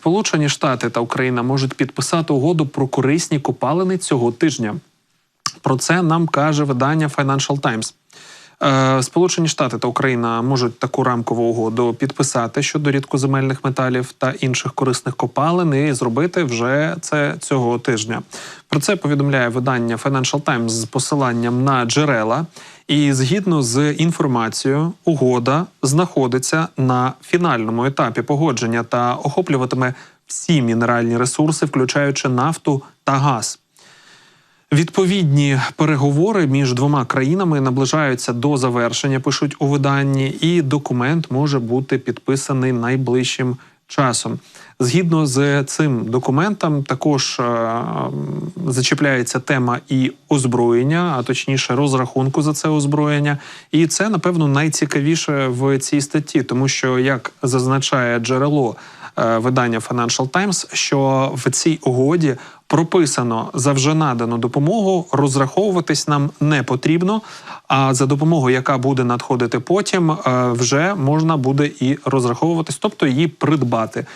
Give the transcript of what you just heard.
Сполучені Штати та Україна можуть підписати угоду про корисні копалини цього тижня. Про це нам каже видання Financial Times. Е, Сполучені Штати та Україна можуть таку рамкову угоду підписати щодо рідкоземельних металів та інших корисних копалин і зробити вже це цього тижня. Про це повідомляє видання Financial Times з посиланням на джерела. І згідно з інформацією, угода знаходиться на фінальному етапі погодження та охоплюватиме всі мінеральні ресурси, включаючи нафту та газ. Відповідні переговори між двома країнами наближаються до завершення, пишуть у виданні, і документ може бути підписаний найближчим часом. Згідно з цим документом, також е, зачіпляється тема і озброєння, а точніше розрахунку за це озброєння. І це напевно найцікавіше в цій статті, тому що як зазначає джерело видання Financial Times, що в цій угоді прописано за вже надану допомогу розраховуватись нам не потрібно. А за допомогою, яка буде надходити потім, е, вже можна буде і розраховуватись, тобто її придбати.